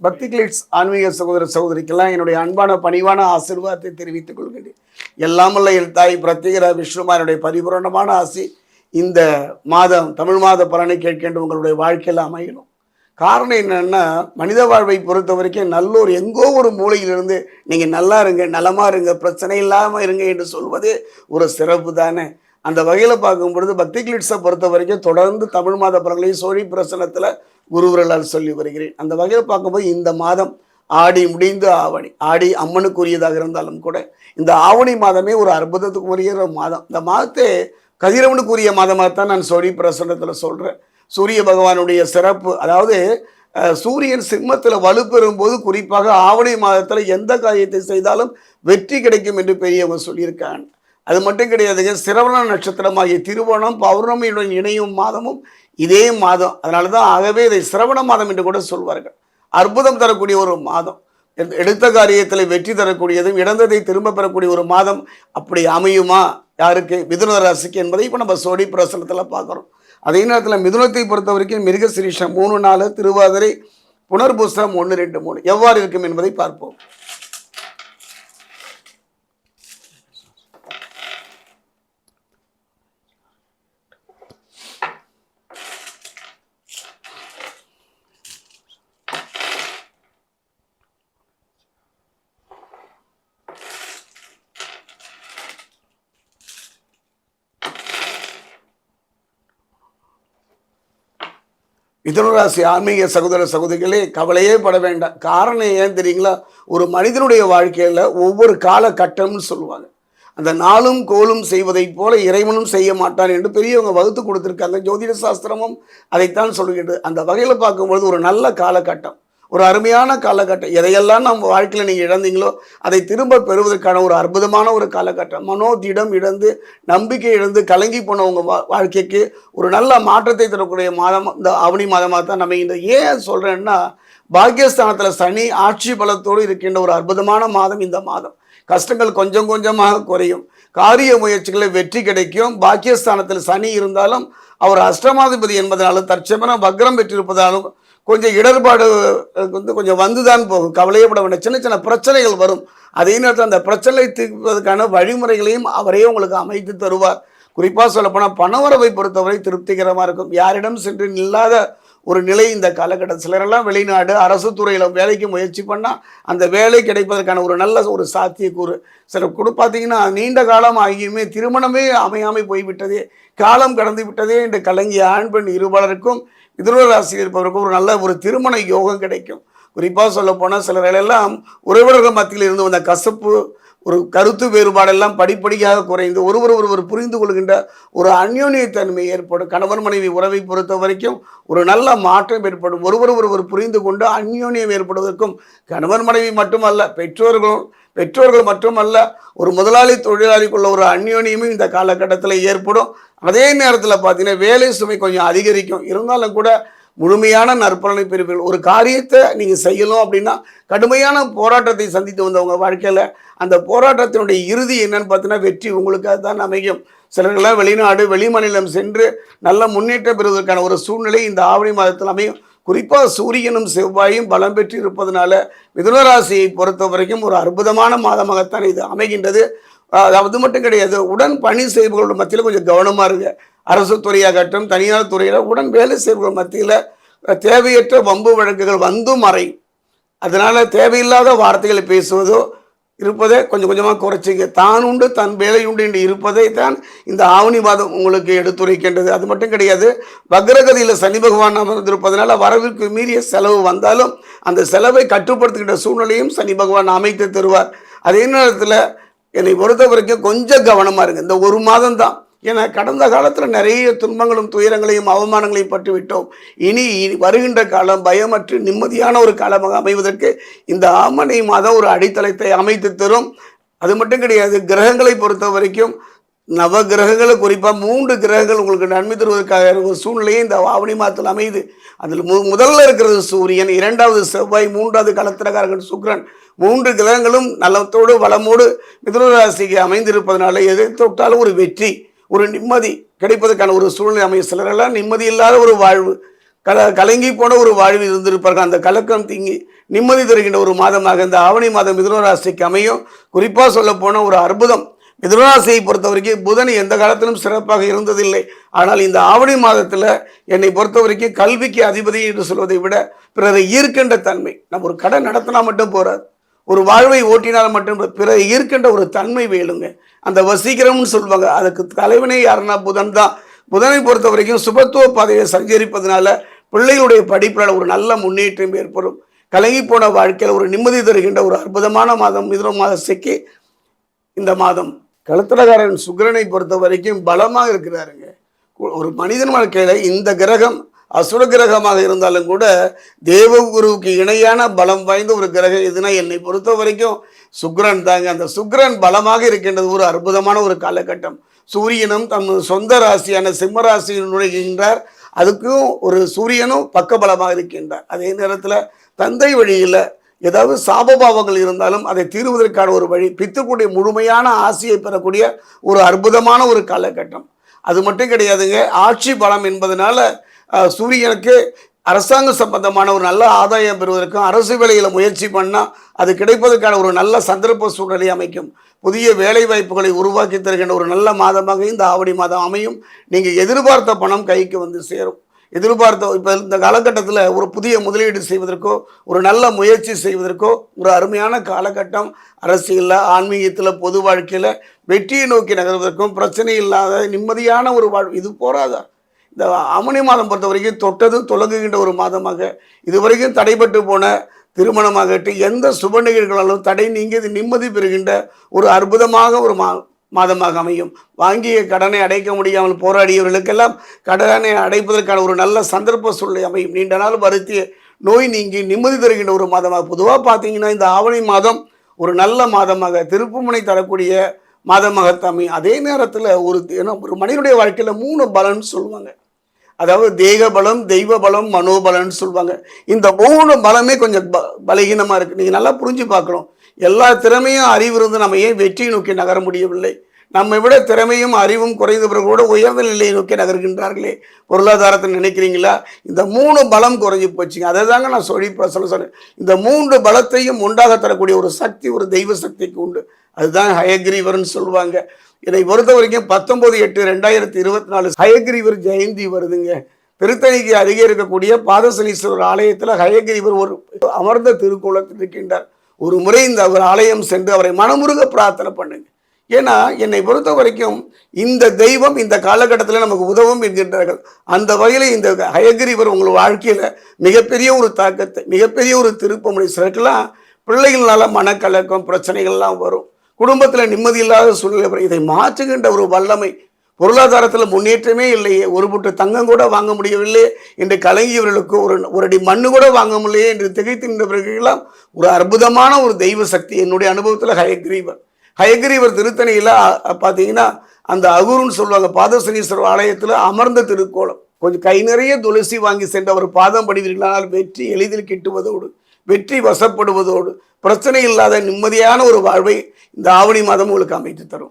பக்தி கிளிட்ஸ் ஆன்மீக சகோதர சகோதரிக்கெல்லாம் என்னுடைய அன்பான பணிவான ஆசீர்வாதத்தை தெரிவித்துக் கொள்கிறேன். எல்லாமல்ல என் தாய் பிரத்யேகர விஷ்ணுமாரனுடைய பரிபூரணமான ஆசி இந்த மாதம் தமிழ் மாத பலனை கேட்கின்ற உங்களுடைய வாழ்க்கையில் அமையணும். காரணம் என்னென்னா மனித வாழ்வை பொறுத்த வரைக்கும் நல்லோர் எங்கோ ஒரு மூலையிலிருந்து நீங்கள் நல்லா இருங்க நலமாக இருங்க பிரச்சனை இல்லாமல் இருங்க என்று சொல்வது ஒரு சிறப்பு தானே அந்த வகையில் பார்க்கும் பொழுது பக்தி கிளிட்ஸை பொறுத்த வரைக்கும் தொடர்ந்து தமிழ் மாத பலன்களையும் சோழி பிரசனத்தில் குருவர்களால் சொல்லி வருகிறேன். அந்த வகையில் பார்க்கும்போது இந்த மாதம் ஆடி முடிந்து ஆவணி ஆடி அம்மனுக்குரியதாக இருந்தாலும் கூட இந்த ஆவணி மாதமே ஒரு அற்புதத்துக்கு உரிய மாதம். இந்த மாதத்தை கதிரவனுக்குரிய மாதமாக தான் நான் சோழி பிரசன்னத்தில் சொல்கிறேன் சூரிய பகவானுடைய சிறப்பு அதாவது சூரியன் சிம்மத்தில் வலுப்பெறும் போது குறிப்பாக ஆவணி மாதத்தில் எந்த காரியத்தை செய்தாலும் வெற்றி கிடைக்கும் என்று பெரியவன் சொல்லியிருக்கான். அது மட்டும் கிடையாதுங்க சிரவண நட்சத்திரமாகிய திருவோணம் பௌர்ணமியுடன் இணையும் மாதமும் இதே மாதம். அதனால தான் ஆகவே இதை சிரவண மாதம் என்று கூட சொல்வார்கள். அற்புதம் தரக்கூடிய ஒரு மாதம். எடுத்த காரியத்தில் வெற்றி தரக்கூடியதும் இழந்ததை திரும்ப பெறக்கூடிய ஒரு மாதம் அப்படி அமையுமா? யாருக்கு? மிதுன ராசிக்கு என்பதை இப்போ நம்ம சோடி பிரசனத்தில் பார்க்குறோம். அதே நேரத்தில் மிதுனத்தை பொறுத்த வரைக்கும் மிருகசிரீஷம் மூணு நாலு திருவாதிரை புனர்பூசம் ஒன்று ரெண்டு மூணு. எவ்வாறு இருக்கும் என்பதை பார்ப்போம். மிதனராசி ஆன்மீக சகோதர சகோதரிகளே கவலையே பட வேண்டாம். காரணம் ஏன் தெரியுங்களா? ஒரு மனிதனுடைய வாழ்க்கையில் ஒவ்வொரு காலகட்டம்னு சொல்லுவாங்க. அந்த நாளும் கோலும் செய்வதைப் போல இறைவனும் செய்ய மாட்டான் என்று பெரியவங்க வகுத்து கொடுத்துருக்காங்க ஜோதிட சாஸ்திரமும் அதைத்தான் சொல்கிறது அந்த வகையில் பார்க்கும்பொழுது ஒரு நல்ல காலகட்டம். ஒரு அருமையான காலகட்டம். எதையெல்லாம் நம்ம வாழ்க்கையில் நீங்கள் இழந்தீங்களோ அதை திரும்ப பெறுவதற்கான ஒரு அற்புதமான ஒரு காலகட்டம். மனோதிடம் இழந்து நம்பிக்கை இழந்து கலங்கி போன உங்கள் வா வாழ்க்கைக்கு ஒரு நல்ல மாற்றத்தை தரக்கூடிய மாதம் இந்த அவனி மாதமாக தான் நம்ம இந்த ஏன் சொல்கிறேன்னா பாக்கியஸ்தானத்தில் சனி ஆட்சி பலத்தோடு இருக்கின்ற ஒரு அற்புதமான மாதம் இந்த மாதம். கஷ்டங்கள் கொஞ்சம் கொஞ்சமாக குறையும். காரிய முயற்சிகளில் வெற்றி கிடைக்கும். பாக்கியஸ்தானத்தில் சனி இருந்தாலும் அவர் அஷ்டமாதிபதி என்பதனாலும் தற்சமன வக்ரம் பெற்றிருப்பதாலும் கொஞ்சம் இடர்பாடு வந்து கொஞ்சம் வந்துதான் போகும். கவலையப்பட வேண்டிய சின்ன சின்ன பிரச்சனைகள் வரும். அதே நேரத்தில் அந்த பிரச்சனை தீர்ப்பதற்கான வழிமுறைகளையும் அவரே உங்களுக்கு அமைத்து தருவார். குறிப்பாக சொல்லப்போனால் பணவரவை பொறுத்தவரை திருப்திகரமாக இருக்கும். யாரிடம் சென்று நில்லாத ஒரு நிலை இந்த காலகட்டம் சிலரெல்லாம் வெளிநாடு அரசு துறையில் வேலைக்கு முயற்சி பண்ணால் அந்த வேலை கிடைப்பதற்கான ஒரு நல்ல ஒரு சாத்தியக்கூறு. சில கூட பார்த்தீங்கன்னா நீண்ட காலம் ஆகியுமே திருமணமே அமையாமல் போய்விட்டதே காலம் கடந்து விட்டதே என்று கலங்கிய ஆண் பெண் இருபாலருக்கும் மிதுன ராசியில் இருப்பவருக்கும் ஒரு நல்ல ஒரு திருமண யோகம் கிடைக்கும். குறிப்பாக சொல்ல போனால் சிலரெல்லாம் உறவினர்கள் மத்தியில் இருந்து வந்த கசப்பு ஒரு கருத்து வேறுபாடெல்லாம் படிப்படியாக குறைந்து ஒருவர் ஒருவர் புரிந்து கொள்கின்ற ஒரு அந்யோன்யத்தன்மை ஏற்படும். கணவன் மனைவி உறவை பொறுத்த வரைக்கும் ஒரு நல்ல மாற்றம் ஏற்படும். ஒருவர் ஒருவர் புரிந்து கொண்டு அந்யோன்யம் ஏற்படுவதற்கும் கணவன் மனைவி மட்டுமல்ல பெற்றோர்களும் பெற்றோர்கள் மட்டுமல்ல ஒரு முதலாளி தொழிலாளிக்குள்ள ஒரு அந்யோன்யமும் இந்த காலகட்டத்தில் ஏற்படும். அதே நேரத்தில் பார்த்தீங்கன்னா வேலை சுமை கொஞ்சம் அதிகரிக்கும். இருந்தாலும் கூட முழுமையான நற்பலனை பெறுவீர்கள். ஒரு காரியத்தை நீங்கள் செய்யணும் அப்படின்னா கடுமையான போராட்டத்தை சந்தித்து வந்தவங்க வாழ்க்கையில் அந்த போராட்டத்தினுடைய இறுதி என்னன்னு பார்த்தீங்கன்னா வெற்றி உங்களுக்காக தான் அமையும். சிலர்கள்லாம் வெளிநாடு வெளிமாநிலம் சென்று நல்ல முன்னேற்றம் பெறுவதற்கான ஒரு சூழ்நிலை இந்த ஆவணி மாதத்தில் அமையும். குறிப்பாக சூரியனும் செவ்வாயும் பலம் பெற்று இருப்பதனால மிதுனராசியை பொறுத்த வரைக்கும் ஒரு அற்புதமான மாதமாகத்தான் இது அமைகின்றது. அது மட்டும் கிடையாது உடன் பணி செய்பவர்களோட மத்தியில் கொஞ்சம் கவனமாக இருங்க. அரசு துறையாகட்டும் தனியார் துறையில் உடன் வேலை செய்பவர்கள் மத்தியில் தேவையற்ற வம்பு வழக்குகள் வந்தும் மறையும். அதனால் தேவையில்லாத வார்த்தைகளை பேசுவதோ இருப்பதை கொஞ்சம் கொஞ்சமாக குறைச்சிங்க. தான் உண்டு தன் வேலை உண்டு என்று இருப்பதை தான் இந்த ஆவணிவாதம் உங்களுக்கு எடுத்துரைக்கின்றது. அது மட்டும் கிடையாது வக்ரகதியில் சனி பகவான் அமர்ந்திருப்பதனால வரவிற்கு மீறிய செலவு வந்தாலும் அந்த செலவை கட்டுப்படுத்துகின்ற சூழ்நிலையும் சனி பகவான் அமைத்து தருவார். அதே நேரத்தில் என்னை பொறுத்த வரைக்கும் கொஞ்சம் கவனமாக இருங்க. இந்த ஒரு மாதம் தான் ஏன்னா கடந்த காலத்தில் நிறைய துன்பங்களும் துயரங்களையும் அவமானங்களையும் பட்டு விட்டோம். இனி இனி வருகின்ற காலம் பயமற்று நிம்மதியான ஒரு காலமாக அமைவதற்கு இந்த ஆமணி மாதம் ஒரு அடித்தளத்தை அமைத்து தரும். அது மட்டும் கிடையாது கிரகங்களை பொறுத்த வரைக்கும் நவ கிரகங்களை குறிப்பாக மூன்று கிரகங்கள் உங்களுக்கு நன்மை தருவதற்காக ஒரு சூழ்நிலையே இந்த ஆவணி மாதத்தில் அமையுது. அதில் மு முதல்ல இருக்கிறது சூரியன் இரண்டாவது செவ்வாய் மூன்றாவது களத்திரக்காரர்கள் சுக்ரன். மூன்று கிரகங்களும் நலத்தோடு வளமோடு மிதுனராசிக்கு அமைந்திருப்பதனால எதை தொட்டாலும் ஒரு வெற்றி. ஒரு நிம்மதி கிடைப்பதற்கான ஒரு சூழ்நிலை அமையும் சிலரெல்லாம் நிம்மதி இல்லாத ஒரு வாழ்வு. கல கலங்கி போன ஒரு வாழ்வு இருந்திருப்பார்கள். அந்த கலக்கம் தீங்கி நிம்மதி தருகின்ற ஒரு மாதமாக இந்த ஆவணி மாதம் மிதுனராசிக்கு அமையும். குறிப்பாக சொல்லப்போன ஒரு அற்புதம். மிதுனராசியை பொறுத்த வரைக்கும் புதன் எந்த காலத்திலும் சிறப்பாக இருந்ததில்லை. ஆனால் இந்த ஆவணி மாதத்தில் என்னை பொறுத்த வரைக்கும் கல்விக்கு அதிபதி என்று சொல்வதை விட பிறரை ஈர்க்கின்ற தன்மை. நம்ம ஒரு கடை நடத்தினா மட்டும் போறாது. ஒரு வாழ்வை ஓட்டினால் மட்டும் பிற ஈர்க்கின்ற ஒரு தன்மை வேணுங்க. அந்த வசீகரம்னு சொல்லுவாங்க. அதுக்கு தலைவனே யாருன்னா புதன் தான். புதனை பொறுத்த வரைக்கும் சுபத்துவ பாதையை சஞ்சரிப்பதனால பிள்ளைகளுடைய படிப்பில் ஒரு நல்ல முன்னேற்றம் ஏற்படும். கலங்கி போன வாழ்க்கையில் ஒரு நிம்மதி தருகின்ற ஒரு அற்புதமான மாதம் மிதுன மாதத்துக்கு இந்த மாதம். களத்திரகாரன் சுக்கிரனை பொறுத்த வரைக்கும் பலமாக இருக்கிறாருங்க. ஒரு மனிதன் வாழ்க்கையில் இந்த கிரகம் அசுர கிரகமாக இருந்தாலும் கூட தேவகுருவுக்கு இணையான பலம் வாய்ந்த ஒரு கிரகம் எதுனா என்னை பொறுத்த வரைக்கும் சுக்ரன் தாங்க. அந்த சுக்கிரன் பலமாக இருக்கின்றது ஒரு அற்புதமான ஒரு காலகட்டம். சூரியனும் தம் சொந்த ராசியான சிம்ம ராசியில் நுழைகின்றார் அதுக்கும் ஒரு சூரியனும் பக்க பலமாக இருக்கின்றார். அதே நேரத்தில் தந்தை வழியில் ஏதாவது சாபபாவங்கள் இருந்தாலும் அதை தீர்வதற்கான ஒரு வழி பித்துக்குடைய முழுமையான ஆசையை பெறக்கூடிய ஒரு அற்புதமான ஒரு காலகட்டம். அது மட்டும் கிடையாதுங்க. ஆட்சி பலம் என்பதனால சூரியனுக்கு அரசாங்க சம்பந்தமான ஒரு நல்ல ஆதாயம் பெறுவதற்கும் அரசு வேலையில் முயற்சி பண்ணால் அது கிடைப்பதற்கான ஒரு நல்ல சந்தர்ப்ப சூழ்நிலை அமைக்கும். புதிய வேலை வாய்ப்புகளை உருவாக்கி தருகின்ற ஒரு நல்ல மாதமாக இந்த ஆவணி மாதம் அமையும். நீங்கள் எதிர்பார்த்த பணம் கைக்கு வந்து சேரும். எதிர்பார்த்த இப்போ இந்த காலகட்டத்தில் ஒரு புதிய முதலீடு செய்வதற்கோ ஒரு நல்ல முயற்சி செய்வதற்கோ ஒரு அருமையான காலகட்டம் அரசியலில் ஆன்மீகத்தில் பொது வாழ்க்கையில் வெற்றியை நோக்கி நகர்வதற்கும் பிரச்சனை இல்லாத நிம்மதியான ஒரு வாழ்வு இது போராதா? இந்த அமனி மாதம் பொறுத்த வரைக்கும் தொட்டதும் தொடங்குகின்ற ஒரு மாதமாக இதுவரைக்கும் தடைபட்டு போன திருமணமாகட்டும் எந்த சுப நிகழ்வுகளாலும் தடை நீங்கியது நிம்மதி பெறுகின்ற ஒரு அற்புதமாக ஒரு மா மாதமாக அமையும். வாங்கிய கடனை அடைக்க முடியாமல் போராடியவர்களுக்கெல்லாம் கடனை அடைப்பதற்கான ஒரு நல்ல சந்தர்ப்ப சூழ்நிலை அமையும். நீண்ட நாள் வருத்திய நோய் நீங்கி நிம்மதி தருகின்ற ஒரு மாதமாக பொதுவாக பார்த்தீங்கன்னா இந்த ஆவணி மாதம் ஒரு நல்ல மாதமாக திருப்புமுனை தரக்கூடிய மாதமாக அமையும். அதே நேரத்தில் ஒரு ஏன்னா ஒரு மனிதனுடைய வாழ்க்கையில் மூணு பலன் சொல்லுவாங்க. அதாவது தேக பலம் தெய்வ பலம் மனோபலம்னு சொல்லுவாங்க. இந்த மூணு பலமே கொஞ்சம் ப பலகீனமாக இருக்குது நீங்கள் நல்லா புரிஞ்சு பார்க்கணும். எல்லா திறமையும் அறிவு இருந்து நம்ம ஏன் வெற்றியை நோக்கி நகர முடியவில்லை? நம்மை விட திறமையும் அறிவும் குறைந்தவர்கள் கூட உயர்ந்த நிலையை நோக்கி நகர்கின்றார்களே. பொருளாதாரத்தை நினைக்கிறீங்களா? இந்த மூணு பலம் குறைஞ்சி போச்சுங்க. அதை தாங்க நான் சொல்லி சொல்ல சொன்னேன். இந்த மூன்று பலத்தையும் உண்டாக தரக்கூடிய ஒரு சக்தி ஒரு தெய்வ சக்திக்கு உண்டு. அதுதான் ஹயக்ரீவர்னு சொல்லுவாங்க. இதை பொறுத்த வரைக்கும் பத்தொம்போது எட்டு ரெண்டாயிரத்தி இருபத்தி நாலு ஹயக்ரீவர் ஜெயந்தி வருதுங்க. திருத்தணிக்கு அருகே இருக்கக்கூடிய பாதசனீஸ்வரர் ஆலயத்தில் ஹயக்ரீவர் ஒரு அமர்ந்த திருக்கோலத்தில் இருக்கின்றார் ஒரு முறை இந்த அவர் ஆலயம் சென்று அவரை மனமுருக பிரார்த்தனை பண்ணுங்க. ஏன்னா என்னை பொறுத்த வரைக்கும் இந்த தெய்வம் இந்த காலகட்டத்தில் நமக்கு உதவும் என்கின்றார்கள். அந்த வகையில் இந்த ஹயகிரிவர் உங்கள் வாழ்க்கையில் மிகப்பெரிய ஒரு தாக்கத்தை மிகப்பெரிய ஒரு திருப்பமுறை சிலருக்கெல்லாம் பிள்ளைகளால் மனக்கலக்கம் பிரச்சனைகள்லாம் வரும். குடும்பத்தில் நிம்மதியில்லாத சூழ்நிலை வரும். இதை மாற்றுகின்ற ஒரு வல்லமை பொருளாதாரத்தில் முன்னேற்றமே இல்லையே. ஒரு புட்டு தங்கம் கூட வாங்க முடியவில்லை என்று கலங்கியவர்களுக்கு ஒரு ஒரு அடி மண்ணு கூட வாங்க முடியலையே என்று திகைத்து நின்றவர்களெல்லாம் ஒரு அற்புதமான ஒரு தெய்வ சக்தி என்னுடைய அனுபவத்தில் ஹயக்ரீவர். ஹயக்ரீவர் திருத்தணியில் பார்த்தீங்கன்னா அந்த அகுருன்னு சொல்லுவாங்க பாதசனீஸ்வரர் ஆலயத்தில் அமர்ந்த திருக்கோலம். கொஞ்சம் கை நிறைய துளசி வாங்கி சென்று அவர் பாதம் படிவீர்களானால் வெற்றி எளிதில் கிட்டுவதோடு வெற்றி வசப்படுவதோடு பிரச்சனை இல்லாத நிம்மதியான ஒரு வாழ்வை இந்த ஆவணி மாதம் உங்களுக்கு அமைத்து தரும்.